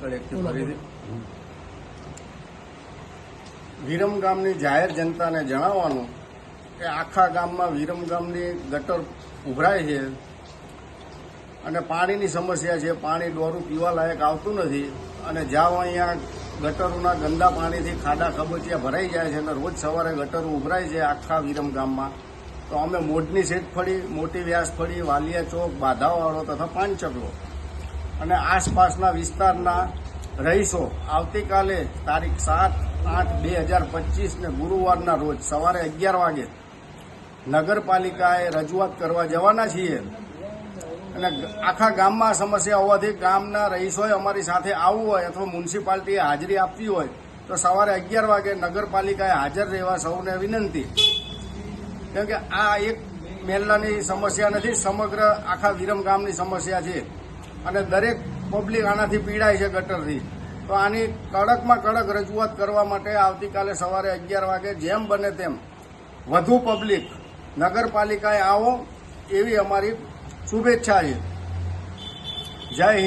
ફરીથી. વિરમ ગામની જાહેર જનતાને જણાવવાનું કે આખા ગામમાં વિરમ ગામની ગટર ઉભરાય છે અને પાણીની સમસ્યા છે પાણી દોરું પીવા લાયક આવતું નથી અને જ્યાં અહીંયા ગટરોના ગંદા પાણીથી ખાડા ખબચિયા ભરાઈ જાય છે અને રોજ સવારે ગટરો ઉભરાય છે આખા વિરમ ગામમાં. તો અમે મોઢની શેઠ ફળી મોટી વ્યાસ ફળી વાલિયા ચોક બાધાવાળો તથા પાંચકલો. અને આસપાસના વિસ્તારના રહીશો આવતીકાલે તારીખ સાત આઠ બે હજાર પચીસને ગુરુવારના રોજ સવારે અગિયાર વાગે નગરપાલિકાએ રજૂઆત કરવા જવાના છીએ. અને આખા ગામમાં સમસ્યા હોવાથી ગામના રહીશોએ અમારી સાથે આવવું હોય અથવા મ્યુનિસિપાલિટીએ હાજરી આપવી હોય તો સવારે અગિયાર વાગે નગરપાલિકાએ હાજર રહેવા સૌને વિનંતી. કેમ કે આ એક મેલ્લાની સમસ્યા નથી, સમગ્ર આખા વિરમ ગામની સમસ્યા છે. અને દરેક પબ્લિક આનાથી પીડાય છે ગટરથી. તો આની કડકમાં કડક રજૂઆત કરવા માટે આવતીકાલે સવારે અગિયાર વાગે જેમ બને તેમ વધુ પબ્લિક નગરપાલિકાએ આવો એવી અમારી શુભેચ્છા છે. જય હિન્દ.